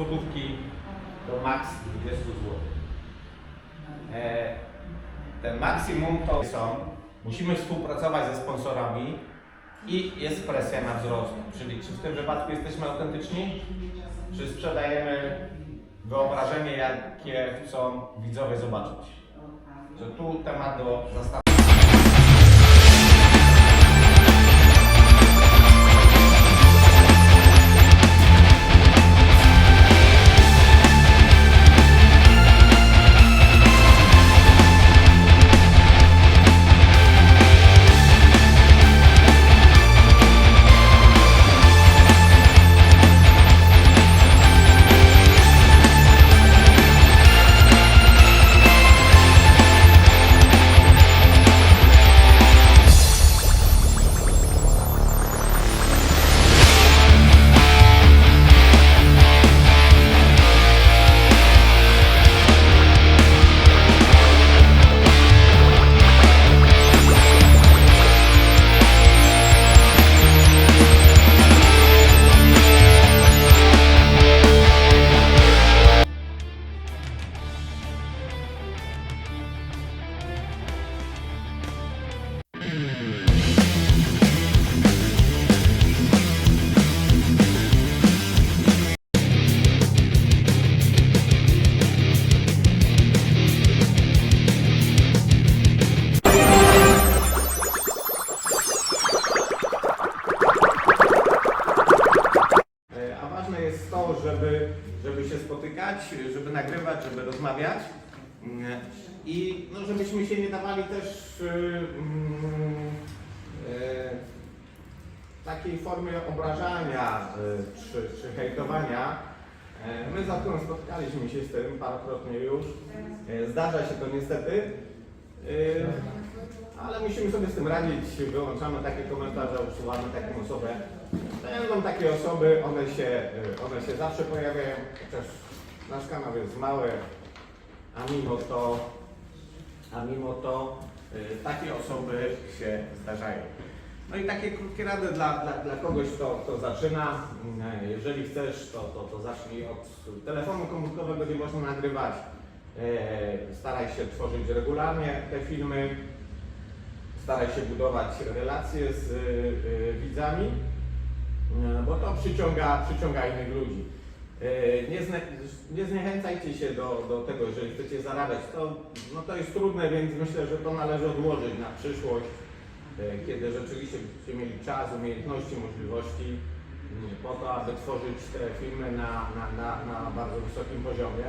złotówki do max 20 zł. E, ten maksimum to są, musimy współpracować ze sponsorami i jest presja na wzrost. Czyli czy w tym wypadku jesteśmy autentyczni, czy sprzedajemy wyobrażenie, jakie chcą widzowie zobaczyć. Że tu temat do zastanowienia. Obrażania y, czy, czy hejtowania. E, My zatem spotkaliśmy się z tym parokrotnie już. E, Zdarza się to niestety. Ale musimy sobie z tym radzić, wyłączamy takie komentarze, usuwamy taką osobę. Będą takie osoby, one się, one się zawsze pojawiają, chociaż nasz kanał jest mały, a mimo to, a mimo to takie osoby się zdarzają. No i takie krótkie rady dla, dla, dla kogoś, kto, kto zaczyna. Mm, Jeżeli chcesz, to, to, to zacznij od telefonu komórkowego, gdzie można nagrywać. E, Staraj się tworzyć regularnie te filmy. Staraj się budować relacje z y, widzami, y, bo to przyciąga, przyciąga innych ludzi. Nie, zne, nie zniechęcajcie się do, do tego, jeżeli chcecie zarabiać. To, no to jest trudne, więc myślę, że to należy odłożyć na przyszłość, kiedy rzeczywiście będziecie mieli czas, umiejętności, możliwości y, po to, aby tworzyć te filmy na, na, na, na bardzo wysokim poziomie.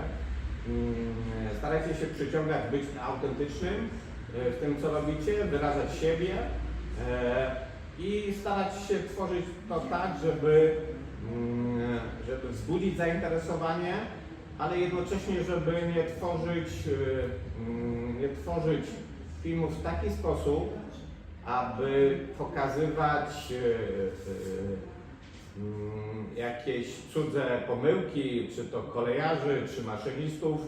Mm, Starajcie się przyciągać, być autentycznym e, w tym, co robicie, wyrażać siebie e, i starać się tworzyć to tak, żeby, mm, żeby wzbudzić zainteresowanie, ale jednocześnie, żeby nie tworzyć, e, mm, nie tworzyć filmów w taki sposób, aby pokazywać e, e, mm, jakieś cudze pomyłki, czy to kolejarzy, czy maszynistów,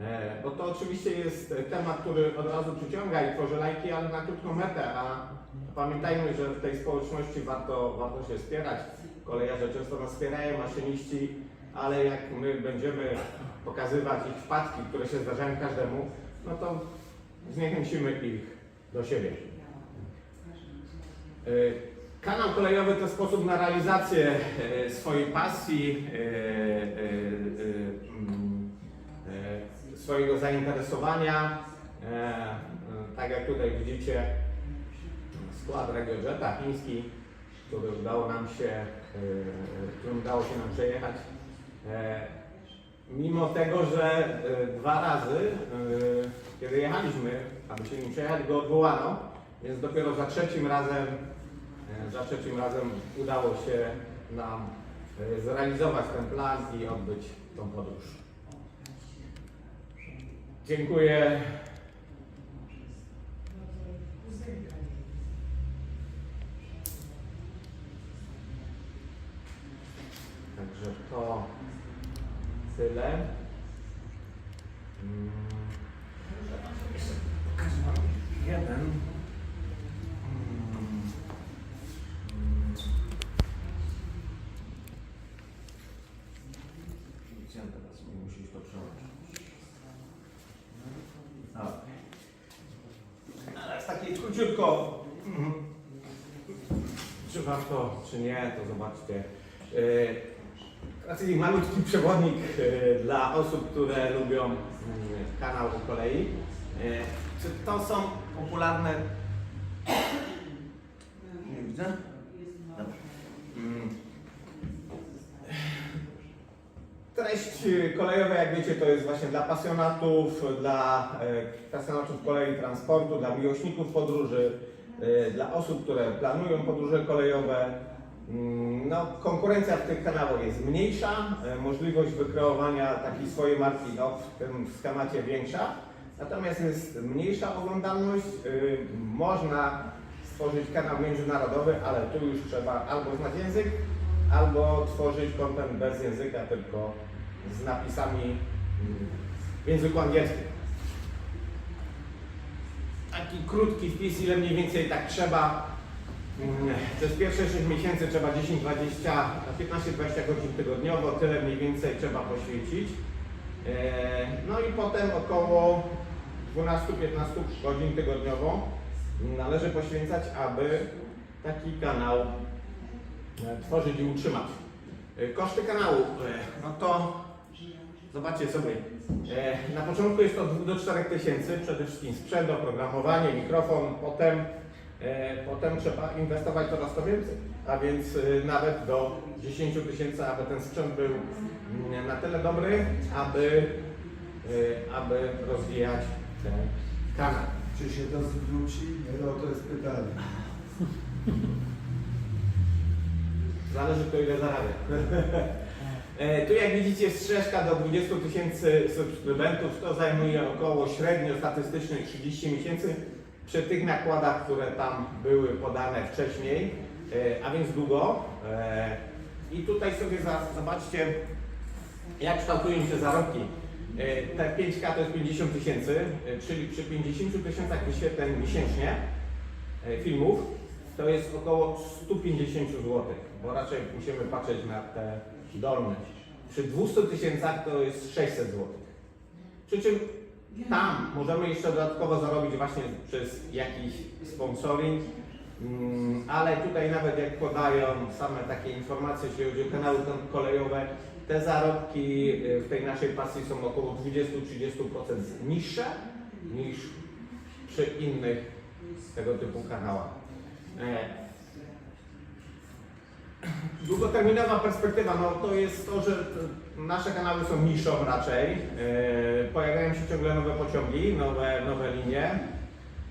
e, bo to oczywiście jest temat, który od razu przyciąga i tworzy lajki, ale na krótką metę, a pamiętajmy, że w tej społeczności warto, warto się wspierać. Kolejarze często nas wspierają, maszyniści, ale jak my będziemy pokazywać ich wpadki, które się zdarzają każdemu, no to zniechęcimy ich do siebie. E, Kanał kolejowy to sposób na realizację e, swojej pasji, e, mm, swojego zainteresowania. Tak jak tutaj widzicie, skład RegioJeta chiński, który udało nam się, którym udało się nam przejechać. Mimo tego, że dwa razy, kiedy jechaliśmy, aby się nim przejechać, go odwołano, więc dopiero za trzecim razem Za trzecim razem udało się nam e, zrealizować ten plan i odbyć tą podróż. Dziękuję. Także to tyle. Mm. Jeden. Mm. Krystian teraz mi musisz to przełączyć. Dobra. Ale z takiej króciutko, mhm. czy warto, czy nie, to zobaczcie. Yy, Raczej malutki przewodnik yy, dla osób, które lubią mm, kanał o kolei. Yy, Czy to są popularne... Nie widzę? Dobra. Mm. Treść y, kolejowa, jak wiecie, to jest właśnie dla pasjonatów, dla e, pasjonatów kolei transportu, dla miłośników podróży, e, dla osób, które planują podróże kolejowe. Mm, No, konkurencja w tych kanałach jest mniejsza, e, możliwość wykreowania takiej swojej marki no, w tym schemacie większa, natomiast jest mniejsza oglądalność. Można stworzyć kanał międzynarodowy, ale tu już trzeba albo znać język, albo tworzyć kontent bez języka, tylko z napisami mm, w języku angielskim. Taki krótki wpis, ile mniej więcej tak trzeba. mm, Przez pierwsze 6 miesięcy trzeba 10-20, 15-20 godzin tygodniowo, tyle mniej więcej trzeba poświęcić. E, No i potem około 12-15 godzin tygodniowo należy poświęcać, aby taki kanał e, tworzyć i utrzymać. E, Koszty kanału, no to zobaczcie sobie. E, Na początku jest to od 2 do 4 tysięcy, przede wszystkim sprzęt, oprogramowanie, mikrofon, potem, e, potem trzeba inwestować coraz to więcej, a więc e, nawet do 10 tysięcy, aby ten sprzęt był mm, na tyle dobry, aby, e, aby rozwijać ten kanał. Czy się to zwróci? Nie, no to jest pytanie. Zależy kto ile zarabia. E, Tu jak widzicie strzeżka do 20 tysięcy subskrybentów, to zajmuje około średnio statystycznie 30 miesięcy przy tych nakładach, które tam były podane wcześniej, e, a więc długo. E, I tutaj sobie zobaczcie jak kształtują się zarobki. Te 5K to jest 50 tysięcy, czyli przy 50 tysiącach wyświetleń miesięcznie filmów to jest około 150 zł, bo raczej musimy patrzeć na te dolne. Przy 200 tysięcach to jest 600 zł. Przy czym tam możemy jeszcze dodatkowo zarobić właśnie przez jakiś sponsoring, Mm, ale tutaj nawet jak podają same takie informacje, jeśli chodzi o kanały kolejowe, te zarobki y, w tej naszej pasji są około 20-30% niższe niż przy innych tego typu kanałach. Długoterminowa perspektywa, no to jest to, że nasze kanały są niszą raczej. E, Pojawiają się ciągle nowe pociągi, nowe, nowe linie,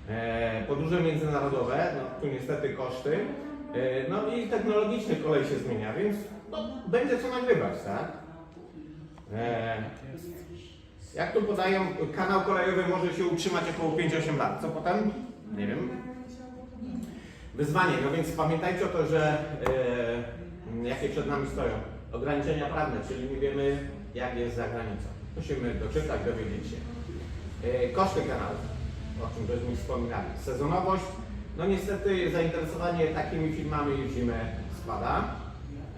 e, podróże międzynarodowe, no tu niestety koszty. E, No i technologicznie kolej się zmienia, więc no, będzie co nagrywać, tak? Jak tu podają, kanał kolejowy może się utrzymać około 5-8 lat. Co potem? Nie wiem. Wyzwanie, no więc pamiętajcie o to, że e, jakie przed nami stoją ograniczenia prawne, czyli nie wiemy jak jest za granicą. Musimy doczytać, dowiedzieć się. E, koszty kanału, o czym żeśmy wspominali. Sezonowość, no niestety zainteresowanie takimi filmami w zimę spada.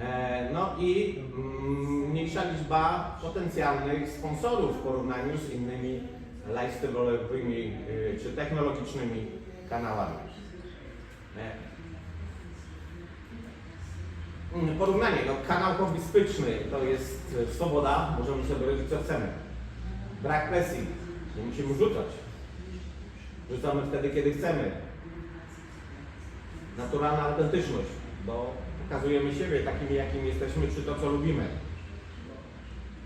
E, no i mm, mniejsza liczba potencjalnych sponsorów w porównaniu z innymi lifestyle'owymi czy technologicznymi kanałami. Mm, Porównanie, no kanał hobbystyczny to jest e, swoboda, możemy sobie robić co chcemy. Brak presji, nie musimy rzucać. Rzucamy wtedy, kiedy chcemy. Naturalna autentyczność, bo pokazujemy siebie takimi, jakimi jesteśmy, czy to, co lubimy.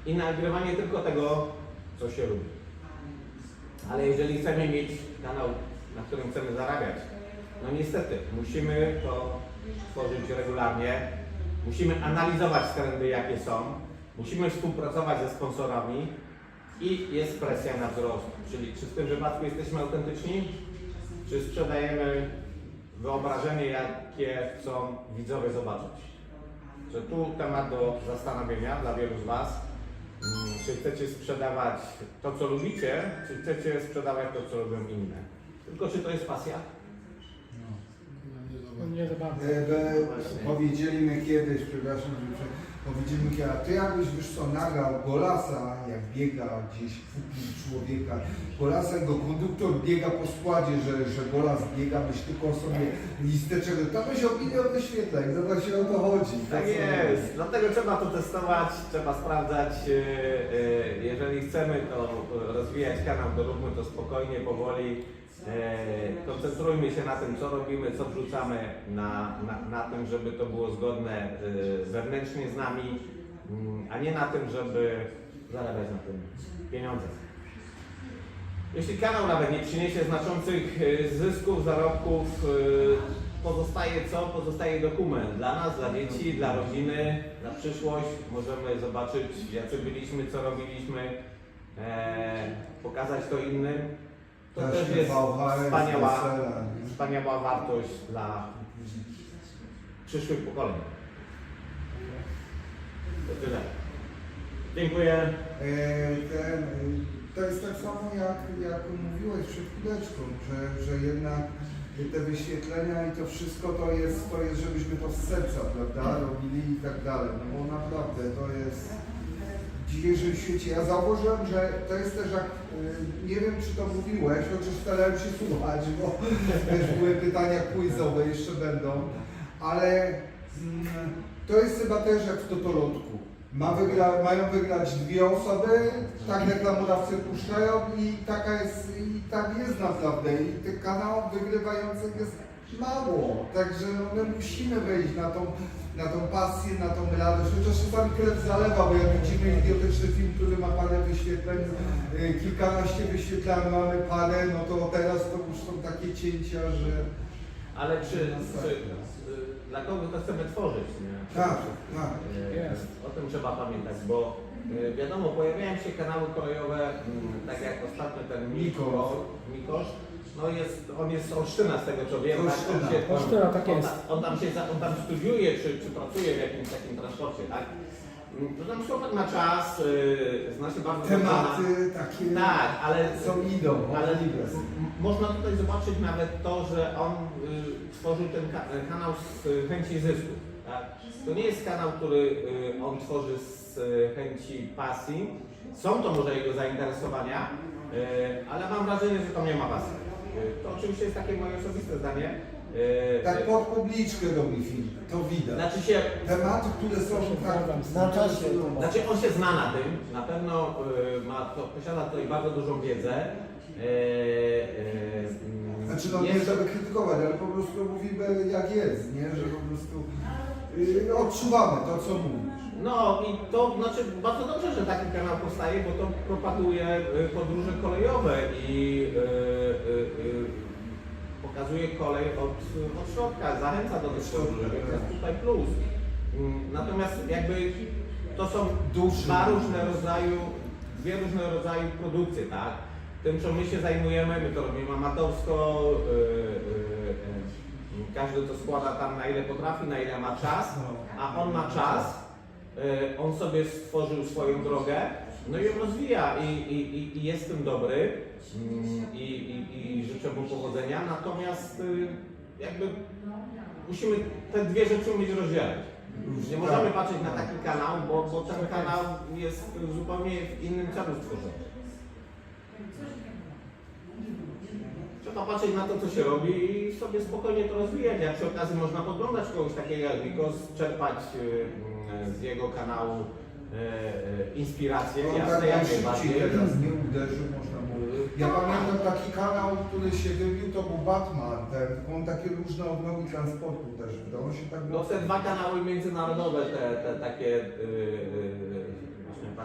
I nagrywanie tylko tego, co się lubi. Ale jeżeli chcemy mieć kanał, na którym chcemy zarabiać, no niestety, musimy to tworzyć regularnie, musimy analizować trendy, jakie są, musimy współpracować ze sponsorami i jest presja na wzrost. Czyli czy w tym wypadku jesteśmy autentyczni, czy sprzedajemy wyobrażenie, jakie chcą widzowie zobaczyć. Że tu temat do zastanowienia dla wielu z Was. Mm, Czy chcecie sprzedawać to, co lubicie, czy chcecie sprzedawać to, co lubią inne? Tylko czy to jest pasja? Nie za bardzo. E, Powiedzieli mi kiedyś, przepraszam, że Bo widzimy, a ty jakbyś wiesz co, nagrał Golasa, jak biega gdzieś wokół człowieka, Golasa jego konduktor biega po składzie, że, że Golas biega, byś tylko sobie listeczek, to byś o milion wyświetleń, to właśnie o to chodzi. Tak co jest, dlatego trzeba to testować, trzeba sprawdzać. e, e, Jeżeli chcemy to e, rozwijać kanał, to róbmy to spokojnie, powoli. E, Koncentrujmy się na tym, co robimy, co wrzucamy, na, na, na tym, żeby to było zgodne e, wewnętrznie z nami, mm, a nie na tym, żeby zarabiać na tym pieniądze. Jeśli kanał nawet nie przyniesie znaczących e, zysków, zarobków, pozostaje co? Pozostaje dokument dla nas, dla dzieci, dla rodziny, na przyszłość. Możemy zobaczyć, jacy byliśmy, co robiliśmy, pokazać to innym. To też jest wspaniała, wspaniała wartość dla przyszłych pokoleń. To tyle. Dziękuję. E, ten, to jest tak samo jak, jak mówiłeś przed chwileczką, że, że jednak te wyświetlenia i to wszystko to jest, to jest, żebyśmy to z serca, prawda, robili i tak dalej. No bo naprawdę to jest dzisiejszym świecie. Ja zauważyłem, że to jest też jak, y, nie wiem czy to mówiłeś, chociaż starałem się słuchać, bo też były pytania quizowe, jeszcze będą, ale mm, to jest chyba też jak w Totolotku. Ma wygra, mają wygrać dwie osoby, tak reklamodawcy puszczają i taka jest, i tak jest naprawdę. I tych kanałów wygrywających jest mało. Także no, my musimy wejść na tą, na tą pasję, na tą radość. Chociaż czasami krew zalewa, bo jak widzimy idiotyczny film, który ma parę wyświetleń, y, kilkanaście wyświetleń, mamy parę, no to teraz to już są takie cięcia, że Ale czy, czy y, dla kogo to chcemy tworzyć? Nie? tak, tak. Jest. O tym trzeba pamiętać, bo y, wiadomo, pojawiają się kanały kolejowe, tak jak ostatnio ten Mikosz, Mikosz no jest, on jest z Olsztyna z tego co wiem, tak? Olsztyna. On, się, on, Olsztyna, tak on, jest. on, tam się, on tam studiuje, czy, czy pracuje w jakimś takim transporcie, tak? Mm, To tam chłopak ma czas, y, zna się bardzo dobrze na- Tematy takie Tak, ale są idą, ale można tutaj zobaczyć nawet to, że on y, tworzył ten ka- ten kanał z y, chęci zysku. Tak? To nie jest kanał, który y, on tworzy z y, chęci pasji. Są to może jego zainteresowania, y, ale mam wrażenie, że to nie ma pasji. Y, to oczywiście jest takie moje osobiste zdanie. Y, Tak pod publiczkę robi film, to widać. znaczy się, Tematy, które są tak... Na czasie. Znaczy on się zna na tym, na pewno y, ma to, posiada tutaj bardzo dużą wiedzę. Mm, Znaczy no nie żeby krytykować, ale po prostu mówimy jak jest, nie? Że po prostu y, odczuwamy to, co mówisz. No i to znaczy bardzo dobrze, że taki kanał powstaje, bo to propaguje y, podróże kolejowe i y, y, y, pokazuje kolej od, od środka, zachęca do tych podróży, więc jest tutaj plus. Mm, Natomiast jakby to są dwa różne rodzaju, dwie różne rodzaju produkcje, tak? Tym, czym my się zajmujemy, my to robimy amatorsko, y, y, y, każdy to składa tam na ile potrafi, na ile ma czas, a on ma czas, on sobie stworzył swoją drogę, no i ją rozwija i, i, i, i jest tym dobry mm, i, i, i życzę mu powodzenia, natomiast jakby musimy te dwie rzeczy umieć rozdzielać. Nie możemy patrzeć na taki kanał, bo, bo ten kanał jest zupełnie w innym celu stworzony. Trzeba patrzeć na to, co się robi i sobie spokojnie to rozwijać. Jak przy okazji można podglądać kogoś takiego jak Nikos, czerpać y, mm, z jego kanału y, y, inspirację, jasne, tak jak najbardziej. teraz nie uderzył, można. Ja pamiętam taki kanał, który się wybił, to był Batman, ten, on takie różne odnogi transportu też wydał. On się tak No te dwa kanały międzynarodowe, te, te takie, yy,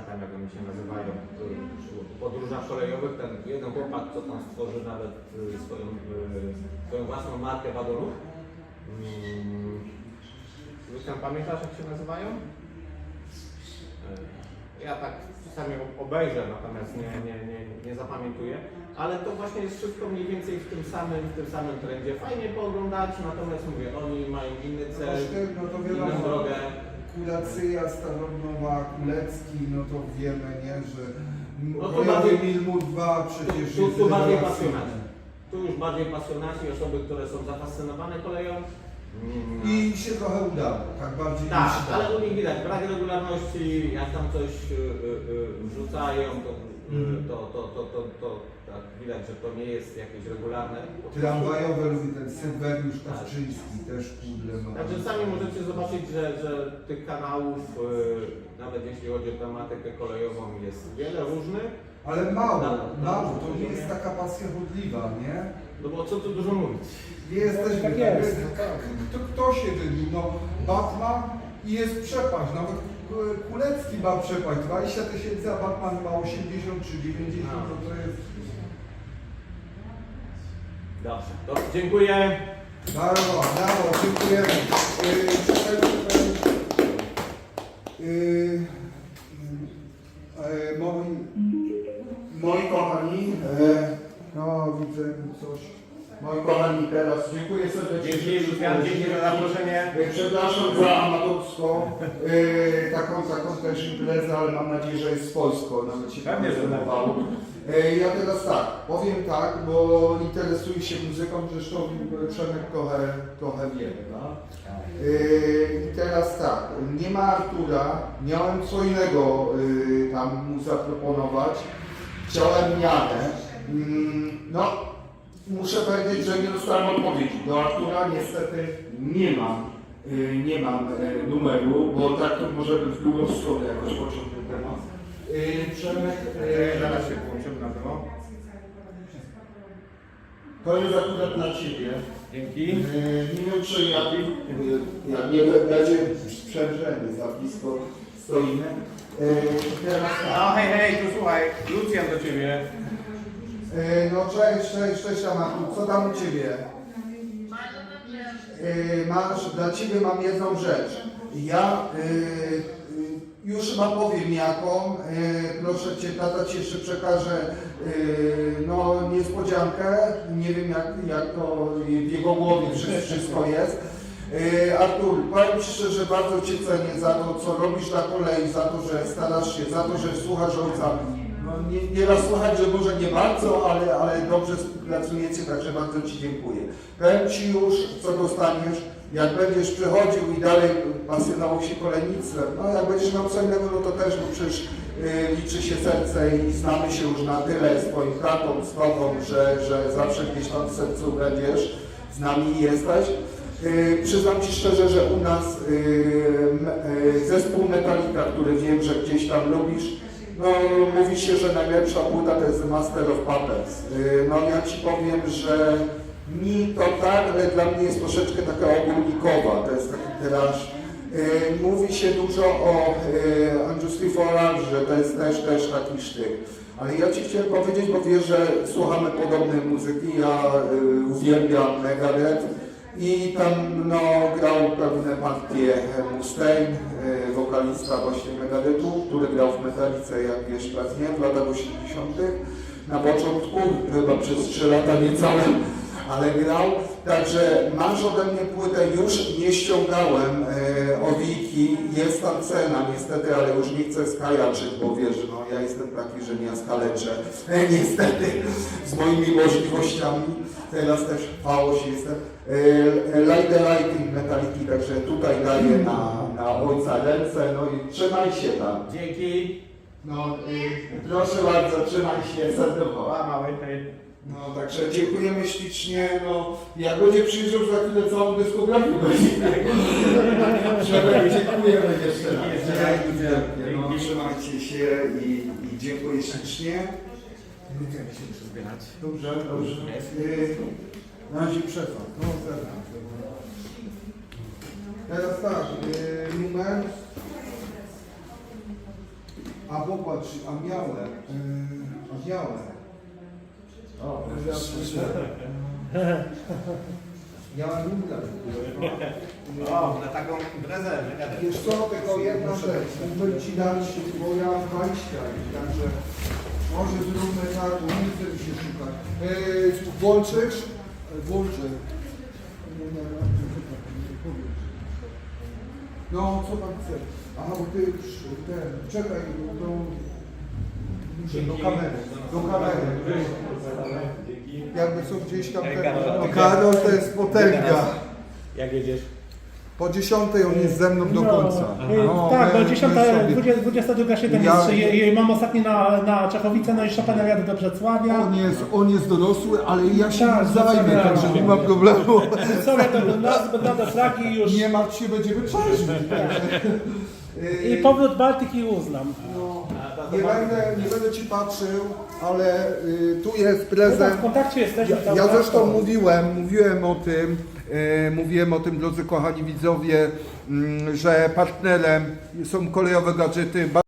pamiętam jak one się nazywają, w podróżach kolejowych, ten jeden chłopak, co tam stworzył nawet yy, swoją, yy, swoją własną markę wagonów. Yy, tam pamiętasz jak się nazywają? Yy, Ja tak czasami ob- obejrzę, natomiast nie, nie, nie, nie zapamiętuję. Ale to właśnie jest wszystko mniej więcej w tym samym, w tym samym trendzie. Fajnie pooglądać, natomiast mówię, oni mają inny cel, Koszty, no to inną drogę. Kulacyja, Staronowa, Kulecki, no to wiemy, nie, że No to bardziej- Milmur 2 przecież Tu, jest tu bardziej rewelacyjny. pasjonaci. Tu już bardziej pasjonaci, osoby, które są zafascynowane koleją. I się trochę udało, tak bardziej Tak, niż ale u nich widać brak regularności, jak tam coś y, y, y, wrzucają, to, y, Mhm. to, to, to, to, to tak widać, że to nie jest jakieś regularne. Tramwajowe lubi ten Sylweriusz Kawczyński, też pudle ma. Także sami możecie zobaczyć, że, że tych kanałów, y, nawet jeśli chodzi o tematykę kolejową, jest wiele różnych. Ale mało, Tak, mało, tak, to nie jest taka pasja chodliwa, nie? No bo co tu dużo mówić. Nie jesteśmy, Tak jest. tak, kto, kto się wybił? No, Batman i jest przepaść, nawet Kulecki ma przepaść, 20 tysięcy, a Batman ma 80 czy 90, No. to, to jest... Dobrze, to dziękuję. Brawo, brawo, dziękujemy. Czekajcie, yy, yy, moi, moi kochani, yy, no widzę coś, moi kochani teraz, dziękuję serdecznie. Dzięki, Lucian, dzięki za zaproszenie. Przepraszam za amatorską, yy, taką, taką też imprezę, ale mam nadzieję, że jest polsko, nawet się Pewnie, że tak. prezentowało. Yy, Ja teraz tak, powiem tak, bo interesuję się muzyką, zresztą Przemek trochę, trochę wie, no? Yy, I teraz tak, nie ma Artura, miałem co innego yy, tam mu zaproponować, chciałem Janę. Mm, No, muszę powiedzieć, że nie dostałem odpowiedzi. Do Artura niestety nie mam, yy, nie mam yy, numeru, bo tak to może być w drugą stronę jakoś pociąg ten temat. Yy, Przemek, yy, Zaraz się połączymy na to. to jest akurat dla Ciebie. Dzięki. Yy, Nie wiem, czy ja, ja nie będzie sprzężenie, za blisko stoimy. Yy, Teraz tak. No hej, hej, tu słuchaj, Lucjan do Ciebie. Yy, No cześć, cześć, cześć Amatu, co tam u Ciebie? Yy, Masz, dla Ciebie mam jedną rzecz. Ja yy, yy, już chyba powiem jaką. Yy, proszę Cię, tata Ci jeszcze przekaże yy, no, niespodziankę. Nie wiem jak, jak to w jego głowie wszystko, wszystko jest. Yy, Artur, powiem Ci szczerze, bardzo Cię cenię za to, co robisz na kolei, za to, że starasz się, za to, że słuchasz ojca. No, nie, nieraz słuchać, że może nie bardzo, ale, ale dobrze współpracujecie, także bardzo Ci dziękuję. Powiem Ci już, co dostaniesz, jak będziesz przychodził i dalej pasjonował się kolejnictwem, no jak będziesz miał co innego, no to też, bo przecież y, liczy się serce i znamy się już na tyle z Twoim tatą, z Tobą, że, że zawsze gdzieś tam w sercu będziesz, z nami jesteś. Y, przyznam Ci szczerze, że u nas y, m- y, zespół Metallica, który wiem, że gdzieś tam lubisz, no mówi się, że najlepsza płyta to jest Master of Puppets. Y, no ja Ci powiem, że mi to tak, ale dla mnie jest troszeczkę taka ogólnikowa, to jest taki tiraż. Y, mówi się dużo o y, Unjustly for że to jest też, też taki sztyk. Ale ja Ci chciałem powiedzieć, bo wiesz, że słuchamy podobnej muzyki, ja y, uwielbiam Megadeth i tam no, grał pewne partie Mustaine, y, wokalista właśnie Megadethu, który grał w Metalice, jak wiesz pewnie, w latach 80. Na początku, chyba przez 3 lata niecałe, ale grał. Także masz ode mnie płytę, już nie ściągałem e, owiki, jest tam cena niestety, ale już nie chcę skajaczyć, bo wiesz, no ja jestem taki, że nie skaleczę, e, niestety, z moimi możliwościami. Teraz też chwało się jestem. E, Light the Lighting Metaliki, także tutaj daję na, na ojca ręce, no i trzymaj się tam. Dzięki. No, y, proszę bardzo, trzymaj się, serdecznie. A mały, hej. No, także dziękujemy ślicznie. No, jak będzie przyjrzał za chwilę całą dyskografię. Przemek, dziękujemy jeszcze raz. No, trzymajcie się i, i dziękuję ślicznie. Dobrze, dobrze. Y, Na razie przetrwa. No, teraz. Teraz tak, y, numer. A popatrz, a miałe. Y, a miałe. O, Ja słyszę. Miałem numer. o, na taką imprezę. Wiesz co, tylko jedna rzecz. Mógłbym Ci dać, bo ja mam 20, także może zróbmy tak, bo nie chcę mi się szukać. Yy, włączysz? Włączę. No, co Pan chce? Aha, bo Ty ten, czekaj, bo to... Do kamery, do kamery. Jakby co gdzieś tam... Ten- Karol, No, to jest potęga. Jak jedziesz? Po 10 on jest ze mną do No, końca. y, No, tak, my- bo my 10, sobie- 22.07 Ja- jest. Je, je, mam ostatni na, na Czechowice, no i Chopina jadę do Wrocławia. On jest, on jest dorosły, ale ja się Tak, nim zajmę, zostawiam. także nie ma problemu. Sorry, to nas będą do flagi już. Nie martw się, będziemy trzeźwi. I powrót Bałtyki uznam. No, nie, będę, nie będę ci patrzył, ale y, tu jest No tak, prezent. w kontakcie jesteśmy. Ja, cały ja czas. zresztą mówiłem, mówiłem o tym, e, mówiłem o tym, drodzy kochani widzowie, mm, że partnerem są kolejowe gadżety. Ba-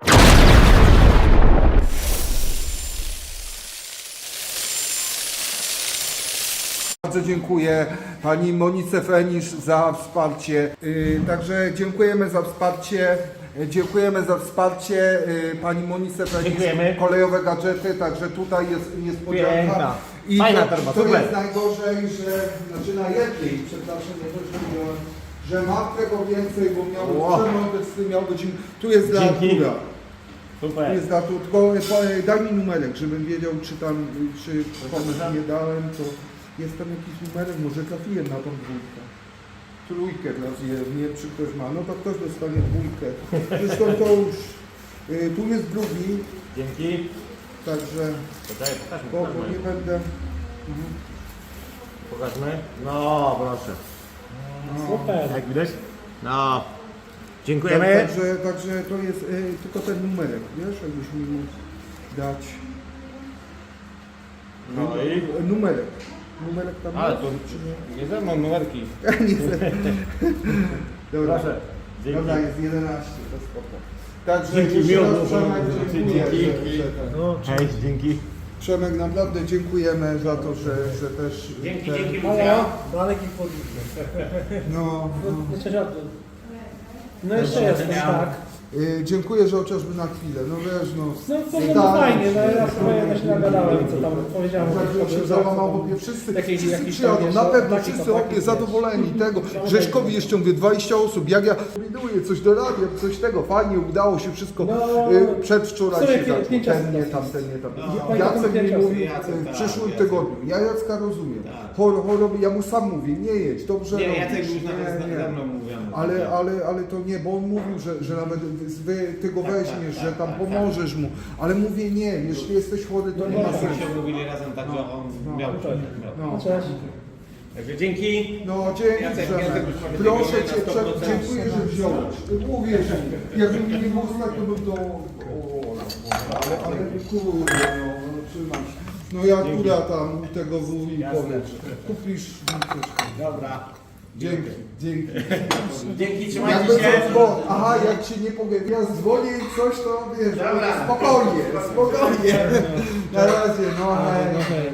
Bardzo dziękuję Pani Monice Fenisz za wsparcie. Yy, Także dziękujemy za wsparcie. Yy, Dziękujemy za wsparcie yy, Pani Monice. Dziękujemy. Kolejowe gadżety, także tutaj jest niespodzianka. Piękna. I Fajna to, torba, to super. jest najgorzej, że, znaczy najlepiej, przepraszam, nie to, że miałem, że ma tego więcej, bo miał Wow. tym miał być, tu jest dla Dzięki. Artura. Tu Super. jest dla tylko e, po- e, daj mi numerek, żebym wiedział, czy tam, czy komuś nie dałem, to jest tam jakiś numerek, może trafiłem na tą dwójkę. Trójkę trafiłem, nie czy ktoś ma, no to ktoś dostanie dwójkę. Zresztą to już, y, tu jest drugi, Dzięki. także Poczekaj, pokażmy. nie będę... Mhm. Pokażmy. No, proszę. Super. Jak widać? No. Tak, Dziękujemy. także, także to jest y, tylko ten numerek, wiesz, jakbyś mi mógł dać. No i? Numerek. Numerek tam jest, to czy nie? nie ze mną numerki. Nie chcę. Dobra. Proszę. Dzięki. Dobra, jest 11, to spoko. Także Dzięki, jeszcze miło raz było. Przemek dziękuję, Dzięki. że, że ten. No, cześć, dzięki. Przemek naprawdę dziękujemy za to, że, że też... Dzięki, ten, dzięki. No, Daleki podróżny. No, no. Jeszcze raz. No jeszcze jestem, tak. Y, dziękuję, że chociażby na chwilę, no wiesz, no... No to tak, no, fajnie, no ja sobie ja się nagadałem, co tam powiedziałem. Także się załamał, bo wszyscy, Jakiś- wszyscy jakiś przyjadą, tam na jeszcze pewno taki wszyscy to taki opie wiesz. zadowoleni tego. Rzeszkowi jeszcze mówię, 20 osób, jak ja kombinuję, coś dorabiam, coś tego, fajnie, udało się wszystko. No, Y, Przedwczoraj się zaczął, ten nie tam, ten nie tam. No, Jacek mi mówił Jacek, y, w tak, przyszłym tygodniu, ja Jacka rozumiem, Tak. Chor- choroby, ja mu sam mówię, nie jedź, dobrze Nie, robisz, Jacek już nawet nie, ze nie. mną. Ale, ale, ale to nie, bo on mówił, że, że nawet wy, ty go Tak, weźmiesz, tak, że tak, tam tak, pomożesz mu, ale mówię nie, jeśli jesteś chory, to No nie ma tak. sensu. się mówili razem tak, że on No, miał. tak. miał. No. Cześć. Także dzięki. No dzięki Jacek, Przemek. Jacek już Proszę Cię, na Przemek, 100%. dziękuję, że wziąłeś. Mówię, że jakbym nie znać, to bym to... O, no, ale, ale kurde, no, no trzymam się. No ja która tam tego wuj Jasne. powiedz. Kupisz mi coś. Dobra. Dzięki, dzięki. Dzięki, Jakby trzymajcie się. co dzwon, aha, jak Ci nie powiem, ja dzwonię i coś, to wiesz, Dobra. spokojnie, spokojnie. Na razie, no hej. No hej.